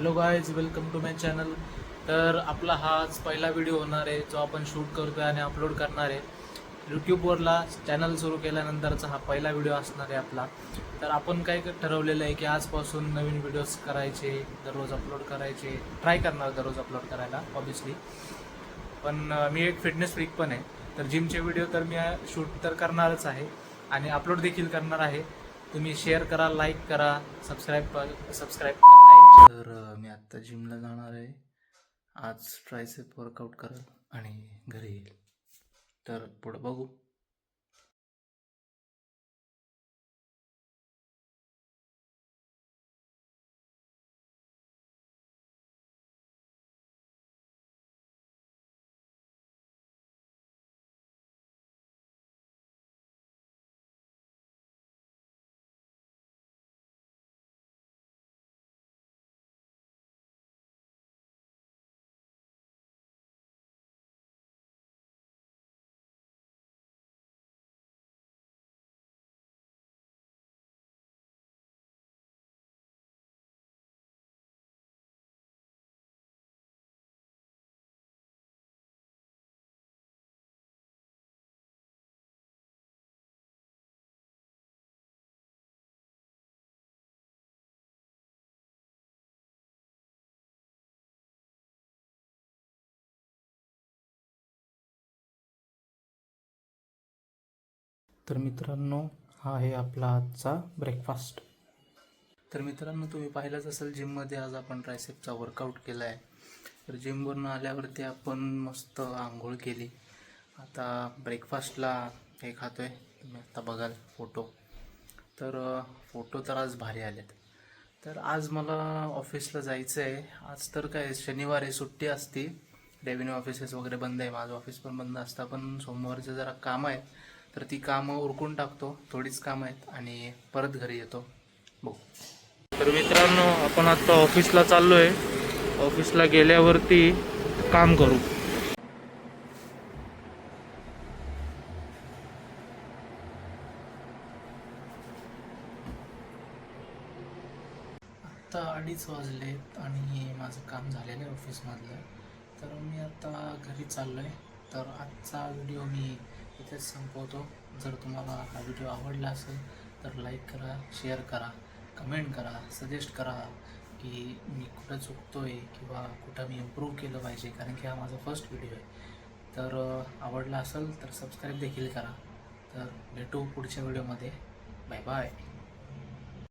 Hello guys welcome to my channel तर आपला हाच पहिला व्हिडिओ होणार आहे जो आपण शूट करतो आहे आणि अपलोड करणार आहे. यूट्यूबवरला चॅनल सुरू केल्यानंतरचा हा पहिला व्हिडिओ असणार आहे आपला. तर आपण काय ठरवलेलं आहे की आजपासून नवीन व्हिडिओज करायचे दररोज अपलोड करायचे. ट्राय करणार दररोज अपलोड करायला ऑब्विसली पण मी एक फिटनेस फ्रीक पण आहे. तर जिमचे व्हिडिओ तर मी शूट तर करणारच आहे. आणि अपलोड देखील करणार आहे. तुम्ही शेअर करा लाईक करा सबस्क्राईब सबस्क्राईब करा तर मी आत्ता जिमला जाणार आहे. आज ट्रायसेप वर्कआउट करल आणि घरी येईल. तर पुढं बघू. तर मित्रांनो हा आहे आपला आजचा ब्रेकफास्ट तर मित्रांनो तुम्ही पाहिलंच असेल जिममध्ये आज आपण ट्रायसेपचा वर्कआउट केला आहे तर जिमवरून आल्यावरती आपण मस्त आंघोळ केली. आता ब्रेकफास्टला हे खातो आहे तुम्ही आता बघाल फोटो तर फोटो तर आज भारी आलेत. तर आज मला ऑफिसला जायचं आहे आज तर काय शनिवार आहे सुट्टी असती. रेव्हेन्यू ऑफिसेस वगैरे बंद आहे माझं ऑफिस पण बंद असतं. पण सोमवारचं जरा काम आहे तर ती कामं उरकून टाकतो. थोडीच कामं आहेत आणि परत घरी येतो. बघू. तर मित्रांनो आपण आता ऑफिसला चाललो आहे ऑफिसला गेल्यावरती काम करू. आत्ता अडीच वाजलेत आणि माझं काम झालेलं आहे ऑफिसमधलं. तर मी आता घरी चाललो आहे तर आजचा व्हिडिओ मी इथेच संपवतो. जर तुम्हाला हा व्हिडिओ आवडला असेल तर लाईक करा शेअर करा कमेंट करा सजेस्ट करा की मी कुठं चुकतो आहे किंवा कुठं मी इम्प्रूव्ह केलं पाहिजे कारण की हा माझा फर्स्ट व्हिडिओ आहे. तर आवडला असेल तर सबस्क्राईब देखील करा. तर भेटू पुढच्या व्हिडिओमध्ये बाय बाय